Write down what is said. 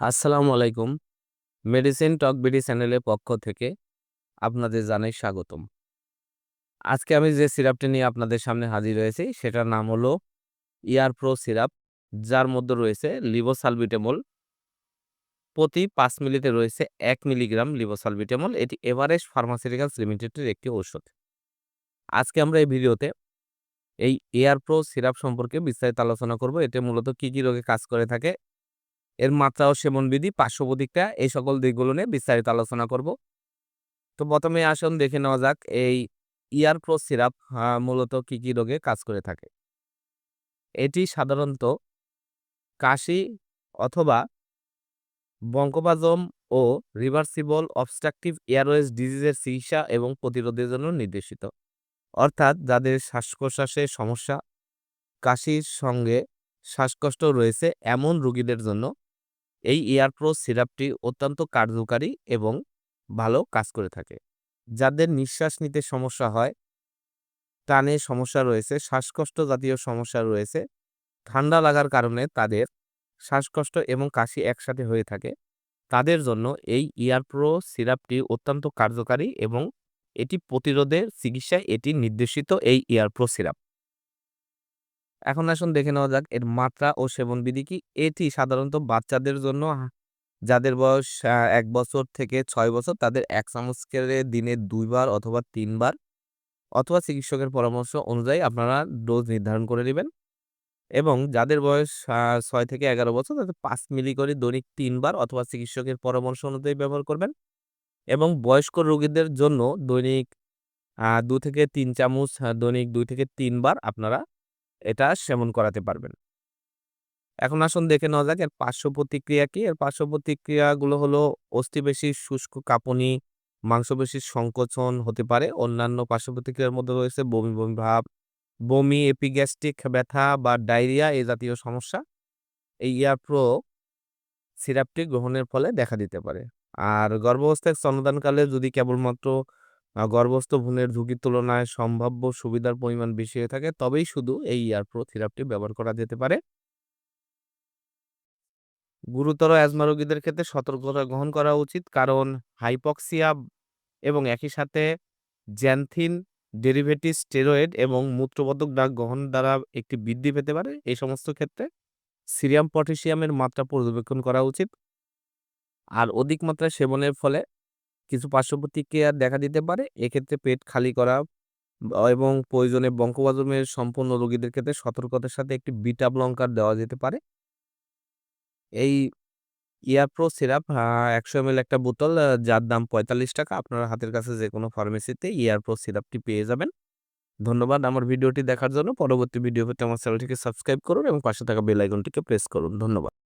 আসসালামু আলাইকুম। মেডিসিন টক বিডি চ্যানেলের পক্ষ থেকে আপনাদের জানাই স্বাগতম। আজকে আমি যে সিরাপটি নিয়ে আপনাদের সামনে হাজির হয়েছি সেটার নাম হলো ইয়ার প্রো সিরাপ যার মধ্যে রয়েছে লিভোসালবিটামল। প্রতি পাঁচ মিলিতে রয়েছে এক মিলিগ্রাম লিভোসালবিটামল। এটি এভারেস্ট ফার্মাসিউটিক্যালস লিমিটেডের একটি ঔষধ। আজকে আমরা এই ভিডিওতে এই এয়ার প্রো সিরাপ সম্পর্কে বিস্তারিত আলোচনা করব। এতে মূলত কি, কি রোগে কাজ করে থাকে এর মাত্রা ও সেবনবিধি, পার্শ্ব প্রতিক্রিয়া এই সকল দিকগুলো নিয়ে বিস্তারিত আলোচনা করব। তো প্রথমে আসুন দেখে নেওয়া যাক এই ইয়ার প্রো সিরাপ মূলত কি, কি রোগে কাজ করে থাকে। এটি সাধারণত কাশি অথবা বঙ্কোপাজম ও রিভার্সিবল অবস্ট্রাকটিভ এয়ারওয়েজ ডিজিজের চিকিৎসা এবং প্রতিরোধের জন্য নির্দেশিত। অর্থাৎ যাদের শ্বাস-প্রশ্বাসের সমস্যা, কাশির সঙ্গে শ্বাসকষ্ট রয়েছে এমন রোগীদের জন্য এই এয়ার প্রো সিরাপটি অত্যন্ত কার্যকারী এবং ভালো কাজ করে থাকে। যাদের নিঃশ্বাস নিতে সমস্যা হয়, টানে সমস্যা রয়েছে, শ্বাসকষ্ট জাতীয় সমস্যা রয়েছে, ঠান্ডা লাগার কারণে তাদের শ্বাসকষ্ট এবং কাশি একসাথে হয়ে থাকে, তাদের জন্য এই ইয়ার প্রো সিরাপটি অত্যন্ত কার্যকারী এবং এটি প্রতিরোধের চিকিৎসায় এটি নির্দেশিত এই ইয়ার প্রো সিরাপ। এখন আসুন দেখে নেওয়া যাক, এর মাত্রা ও সেবনবিধি কি? এটি সাধারণত বাচ্চাদের জন্য, যাদের বয়স এক বছর থেকে ছয় বছর, তাদের এক চামচ করে দিনে দুইবার অথবা তিনবার অথবা চিকিৎসকের পরামর্শ অনুযায়ী আপনারা ডোজ নির্ধারণ করে নিবেন। এবং যাদের বয়স ছয় থেকে ১১ বছর, তাদের পাঁচ মিলি করে দৈনিক তিনবার অথবা চিকিৎসকের পরামর্শ অনুযায়ী ব্যবহার করবেন। এবং বয়স্ক রোগীদের জন্য দৈনিক দু থেকে তিন চামচ দৈনিক দুই থেকে তিনবার আপনারা এটা সেবন করাতে পারবেন। এখন আসুন দেখে নেওয়া যাক এর পার্শ্ব প্রতিক্রিয়া কি? এর পার্শ্ব প্রতিক্রিয়াগুলো হলো অস্থিপেশির শুষ্ক কাঁপুনি, মাংসপেশির সংকোচন হতে পারে। অন্যান্য পার্শ্ব প্রতিক্রিয়ার মধ্যে রয়েছে বমি, বমি ভাব, বমি, এপিগ্যাস্ট্রিক ব্যথা বা ডায়রিয়া এ জাতীয় সমস্যা এই ইয়ার প্রো সিরাপটি গ্রহণের ফলে দেখা দিতে পারে। আর গর্ভাবস্থায় স্তন্যদানকালে যদি কেবলমাত্র গর্ভস্থ ভ্রূণের ঝুঁকির তুলনায় সম্ভাব্য সুবিধার পরিমাণ বেশি হয়ে থাকে, তবেই শুধু এই ইয়ার প্রো সিরাপটি ব্যবহার করা যেতে পারে। গুরুতর অ্যাজমা রোগীদের ক্ষেত্রে সতর্কতা গ্রহণ করা উচিত। কারণ হাইপক্সিয়া এবং একই সাথে জ্যানথিন ডেরিভেটিভ স্টেরয়েড এবং মূত্রবর্ধক ড্রাগ গ্রহণ দ্বারা একটি বৃদ্ধি পেতে পারে। এই সমস্ত ক্ষেত্রে সিরিয়াম পটাশিয়ামের মাত্রা পর্যবেক্ষণ করা উচিত। আর অধিক মাত্রায় সেবনের ফলে কিছু পার্শ্ব প্রতিক্রিয়া দেখা দিতে পারে। এক্ষেত্রে পেট খালি করা এবং প্রয়োজনে বঙ্কোপাজমের সম্পন্ন রোগীদের ক্ষেত্রে সতর্কতার সাথে একটি বিটা ব্লকার দেওয়া যেতে পারে। এই ইয়ার প্রো সিরাপ একশো ১০০ এমএল একটা বোতল যার দাম ৳৪৫ আপনার হাতের কাছে যে কোনো ফার্মেসিতে ইয়ার প্রো সিরাপটি পেয়ে যাবেন। ধন্যবাদ আমার ভিডিওটি দেখার জন্য। পরবর্তী ভিডিও পেতে আমার চ্যানেলটিকে সাবস্ক্রাইব করুন এবং পাশে থাকা বেল আইকনটিকে প্রেস করুন। ধন্যবাদ।